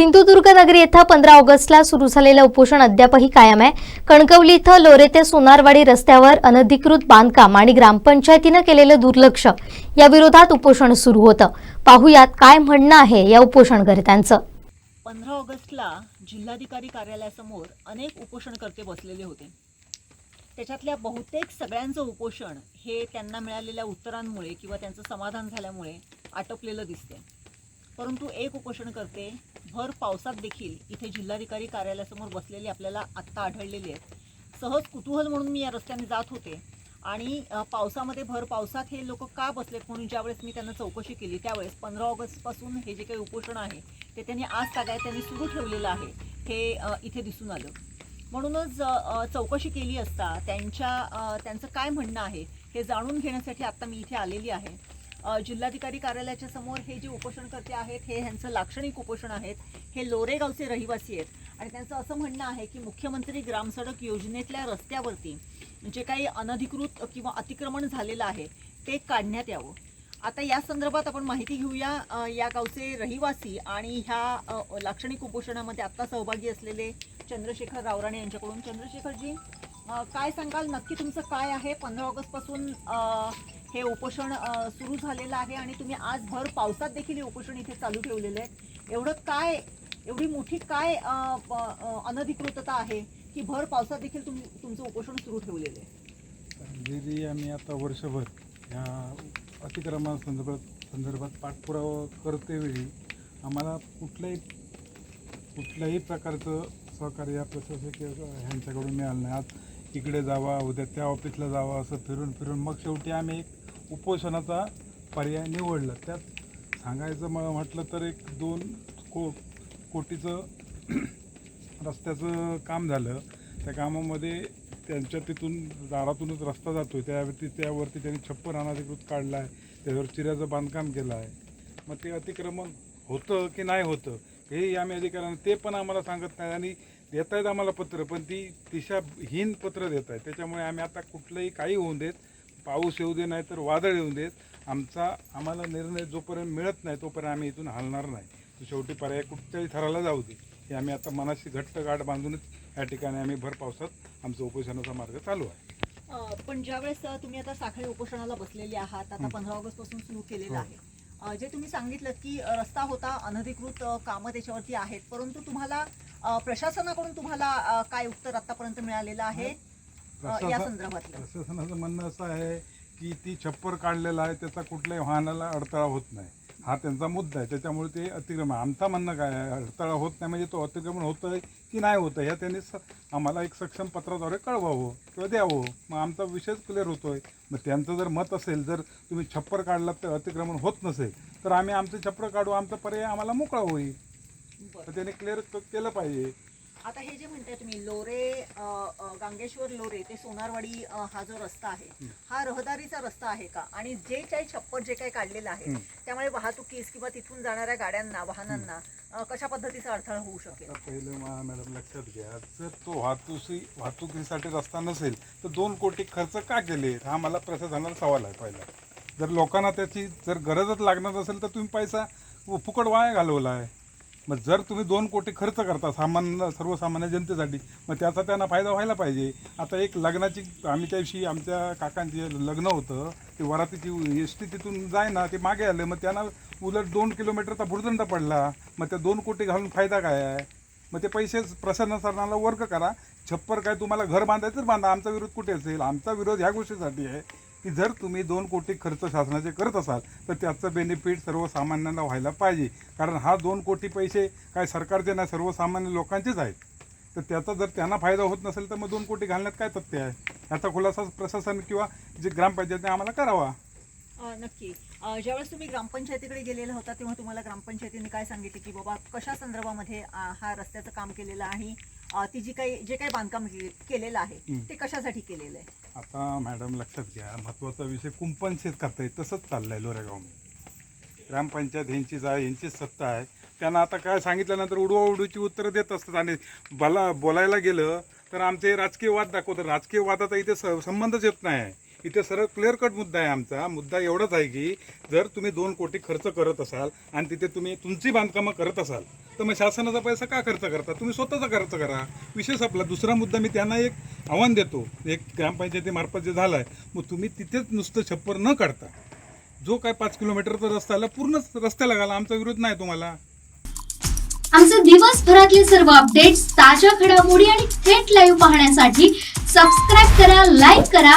सिंधुदुर्ग नगरी येथे पंधरा ऑगस्टला सुरू झालेलं उपोषण अद्यापही कायम आहे. कणकवली इथं लोरे ते सोनारवाडी रस्त्यावर अनधिकृत बांधकाम आणि ग्रामपंचायतीनं केलेलं दुर्लक्ष या विरोधात उपोषण सुरू होतं. पाहुयात काय म्हणणं आहे या उपोषणकर्त्यांचं. पंधरा ऑगस्टला जिल्हाधिकारी कार्यालयासमोर अनेक उपोषणकर्ते बसलेले होते. त्याच्यातल्या बहुतेक सगळ्यांचं उपोषण हे त्यांना मिळालेल्या उत्तरांमुळे किंवा त्यांचं समाधान झाल्यामुळे आटोपलेलं दिसते परंतु एक उपोषण करते. भर पावसात देखील इथे जिल्हाधिकारी कार्यालयासमोर बसलेले आपल्याला आत्ता आढळलेले आहेत. सहज कुतूहल म्हणून मी या रस्त्याने जात होते. आणि पावसामध्ये भर पावसात हे लोक का बसलेत म्हणून ज्यावेळेस मी त्यांना चौकशी केली त्यावेळेस पंधरा ऑगस्टपासून हे जे काही उपोषण आहे ते त्यांनी आज तागाय त्यांनी सुरू ठेवलेलं आहे हे इथे दिसून आलं. म्हणूनच चौकशी केली असता त्यांच्या त्यांचं काय म्हणणं आहे हे जाणून घेण्यासाठी आत्ता मी इथे आलेली आहे. जिल्हाधिकारी कार्यालयाच्या समोर हे जे उपोषणकर्ते आहेत हे ह्यांचं लाक्षणिक उपोषण आहेत. हे लोरेगावचे रहिवासी आहेत. आणि त्यांचं असं म्हणणं आहे की मुख्यमंत्री ग्रामसडक योजनेतल्या रस्त्यावरती जे काही अनधिकृत किंवा अतिक्रमण झालेलं आहे ते काढण्यात यावं. आता या संदर्भात आपण माहिती घेऊया या गावचे रहिवासी आणि ह्या लाक्षणिक उपोषणामध्ये आत्ता सहभागी असलेले चंद्रशेखर रावराणे यांच्याकडून. चंद्रशेखरजी काय सांगाल? नक्की तुमचं काय आहे? पंधरा ऑगस्टपासून हे उपोषण सुरू झालेलं आहे आणि तुम्ही आज भर पावसात देखील हे उपोषण इथे चालू ठेवलेलं आहे. एवढं काय एवढी मोठी काय अनधिकृतता आहे की भर पावसात देखील तुम्ही तुमचं उपोषण सुरू ठेवलेलं आहे? गेली आम्ही आता वर्षभर या अतिक्रमणासंदर्भात संदर्भात पाठपुरावा करतेवेळी आम्हाला कुठल्याही कुठल्याही प्रकारचं सहकार्य या प्रशासकीय ह्यांच्याकडून मिळालं नाही. आज इकडे जावा उद्या त्या ऑफिसला जावा असं फिरून फिरून मग शेवटी आम्ही एक उपोषणाचा पर्याय निवडला. त्यात सांगायचं मला म्हटलं तर एक दोन को कोटीचं रस्त्याचं काम झालं. त्या कामामध्ये त्यांच्या तिथून दारातूनच रस्ता जातो आहे त्यावरती त्यावरती त्यांनी छप्पर अनाधिकृत काढला आहे त्याच्यावर चिऱ्याचं बांधकाम केलं आहे मग ते अतिक्रमण होतं की नाही होतं हेही आम्ही अधिकाऱ्यांना ते पण आम्हाला सांगत नाही आणि देत आहेत आम्हाला पत्र पण ती दिशाहीन पत्र देत आहेत त्याच्यामुळे आम्ही आता कुठलंही काही होऊन देत पाऊस येऊ दे नाही तर वादळ येऊ देत. आमचा आम्हाला निर्णय जोपर्यंत मिळत नाही तोपर्यंत आम्ही इथून हलणार नाही. तो शेवटी पर्याय कुठच्याही थराला जाऊ दे. हे आम्ही आता मनाशी घट्ट गाठ बांधूनच या ठिकाणी आम्ही भर पावसात आमचा उपोषणाचा मार्ग चालू आहे. पण ज्यावेळेस तुम्ही आता साखळी उपोषणाला बसलेले आहात आता. पंधरा ऑगस्टपासून सुरू केलेलं हो. आहे. जे तुम्ही सांगितलं की रस्ता होता अनधिकृत कामं त्याच्यावरती आहेत परंतु तुम्हाला प्रशासनाकडून तुम्हाला काय उत्तर आतापर्यंत मिळालेलं आहे? या प्रशासन- संदर्भातलं. प्रशासनाचं म्हणणं असं आहे की ती छप्पर काढलेला आहे त्याचा कुठल्याही वाहनाला अडथळा होत नाही. हा त्यांचा मुद्दा आहे. त्याच्यामुळे ते अतिक्रमण आमचा म्हणणं काय आहे? अडथळा होत नाही म्हणजे तो अतिक्रमण होतं आहे की नाही होतं ह्या त्यांनी स आम्हाला एक सक्षम पत्राद्वारे कळवावं किंवा द्यावं. मग आमचा विषयच क्लिअर होतो आहे मग त्यांचं जर मत असेल जर तुम्ही छप्पर काढलात तर अतिक्रमण होत नसेल तर आम्ही आमचं छप्पर काढू आमचा पर्याय आम्हाला मोकळा होईल. तर त्यांनी क्लिअर केलं पाहिजे. आता हे जे म्हणताय तुम्ही लोरे गांगेश्वर लोरे ते सोनारवाडी हा जो रस्ता आहे हं. रहदारीचा रस्ता आहे का? आणि जे काही छप्पर जे काही काढलेलं आहे. त्यामुळे वाहतुकीस किंवा तिथून जाणाऱ्या गाड्यांना वाहनांना कशा पद्धतीचा अडथळा होऊ शकेल? पहिलं मॅडम लक्षात घ्या जर तो वाहतुकी वाहतुकीसाठी रस्ता नसेल तर दोन कोटी खर्च का केले? हा मला प्रशासनाला सवाल आहे पहिला. जर लोकांना त्याची जर गरजच लागणार असेल तर तुम्ही पैसा फुकट वाया घालवला आहे मग जर तुम्ही दोन कोटी खर्च करता सामान्य सर्वसामान्य जनतेसाठी मग त्याचा त्यांना फायदा व्हायला पाहिजे. आता एक लग्नाची आम्ही त्या दिवशी आमच्या काकांचे लग्न होतं ते वरातीची एस टी तिथून जाय ना ते मागे आले मग त्यांना उलट दोन किलोमीटरचा भुर्दंड पडला. मग त्या दोन कोटी घालून फायदा काय आहे? मग ते पैसे प्रशासनाला वर्ग करा. छप्पर काय तुम्हाला घर बांधायचं बांधा. आमचा विरोध कुठे असेल? आमचा विरोध ह्या गोष्टीसाठी आहे. की जर तुम्ही दोन कोटी खर्च शासनाचे करत असाल तर त्याचं बेनिफिट सर्वसामान्यांना व्हायला पाहिजे. कारण हा दोन कोटी पैसे काय सरकारचे नाही सर्वसामान्य लोकांचेच आहेत. तर त्याचा जर त्यांना फायदा होत नसेल तर मग दोन कोटी घालण्यात काय तथ्य आहे? याचा खुलासा प्रशासन किंवा जे ग्रामपंचायतने आम्हाला करावा. नक्की. ज्यावेळेस तुम्ही ग्रामपंचायतीकडे गेलेला होता तेव्हा तुम्हाला ग्रामपंचायतीने काय सांगितले की बाबा कशा संदर्भामध्ये हा रस्त्याचं काम केलेलं आहे? अ, ती जी काही जे काही बांधकाम के- केलेलं आहे हं. ते कशासाठी केलेलं आहे? आता मॅडम लक्षात घ्या महत्त्वाचा विषय कुंपण शेत करता येत तसंच चाललंय लोरेगावमध्ये. ग्रामपंचायत यांची जाय यांचीच सत्ता आहे. त्यांना आता काय सांगितल्यानंतर उडवा उडूची उत्तरं देत असतात आणि मला बोलायला गेलं तर आमचे राजकीय वाद दाखवतात. राजकीय वादाचा इथे स संबंधच येत नाही. इथे सरळ क्लिअर कट मुद्दा आहे आमचा. मुद्दा एवढाच आहे की जर तुम्ही दोन कोटी खर्च करत असाल आणि तिथे तुम्ही तुमची बांधकामं करत असाल तर मग शासनाचा पैसा का खर्च करता? तुम्ही स्वतःचा खर्च करा. विशेष आपला दुसरा मुद्दा मी त्यांना एक आव्हान देतो. एक ग्रामपंचायतीमार्फत जे झालं आहे मग तुम्ही तिथेच नुसतं छप्पर न काढता. जो काय पाच किलोमीटरचा रस्ता आला पूर्णच रस्त्याला घाला. आमचा विरोध नाही तुम्हाला. आमचे दिवसभरातले सर्व अपडेट्स ताज्या घडामोडी आणि थेट लाईव्ह पाहण्यासाठी सबस्क्राईब करा लाईक करा.